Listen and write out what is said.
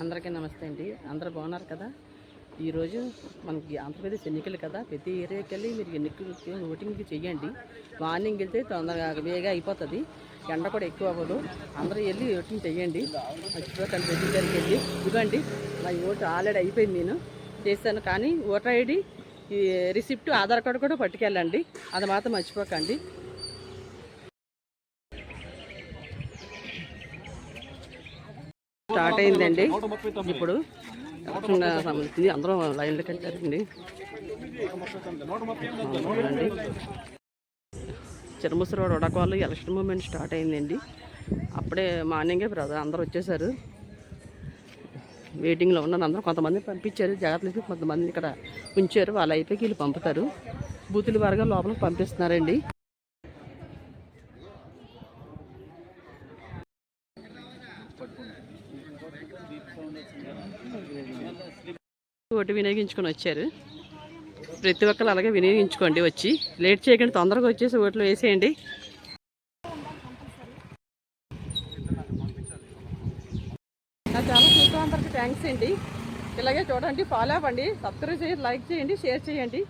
అందరికీ నమస్తే అండి. అందరూ బాగున్నారు కదా? ఈరోజు మనకి ఆంధ్రప్రదేశ్ ఎన్నికలు కదా. ప్రతి ఏరియాకి వెళ్ళి మీరు ఎన్నికలకి ఓటింగ్కి చెయ్యండి. మార్నింగ్ వెళ్తే తొందరగా వేగా అయిపోతుంది. ఎండ కూడా ఎక్కువ అవ్వదు. అందరూ వెళ్ళి ఓటింగ్ చెయ్యండి. మర్చిపోకండి ప్రతి దగ్గరికి వెళ్ళి ఇవ్వండి. నా ఓటు ఆల్రెడీ అయిపోయింది నేను. చేశాను. కానీ ఓటర్ ఐడి ఈ రిసిప్ట్ ఆధార్ కార్డు కూడా పట్టుకెళ్ళండి. అది మాత్రం మర్చిపోకండి. స్టార్ట్ అయిందండి. ఇప్పుడు ఎలక్షన్ సంబంధించింది. అందరూ లైన్లో కట్టారండి. చూడండి చిరముసరు ఎలక్షన్ మూమెంట్ స్టార్ట్ అయిందండి. అప్పుడే మార్నింగే బ్రదర్ అందరూ వచ్చేసారు. వెయిటింగ్లో ఉన్నారు అందరూ కొంతమంది పంపించారు. జాగ్రత్తలు కొంతమంది ఇక్కడ ఉంచారు. వాళ్ళు అయిపోయి వీళ్ళు పంపుతారు. బూతుల వారుగా లోపలికి పంపిస్తున్నారండి. ఒకటి వినియోగించుకొని వచ్చారు. ప్రతి ఒక్కరు అలాగే వినియోగించుకోండి వచ్చి. లేట్ చేయకండి తొందరగా వచ్చేసి ఓట్లు వేసేయండి. చాలా చూసిన అందరికి థ్యాంక్స్ అండి. ఇలాగే చూడండి ఫాలో అవ్వండి సబ్స్క్రైబ్ చేయండి లైక్ చేయండి షేర్ చేయండి.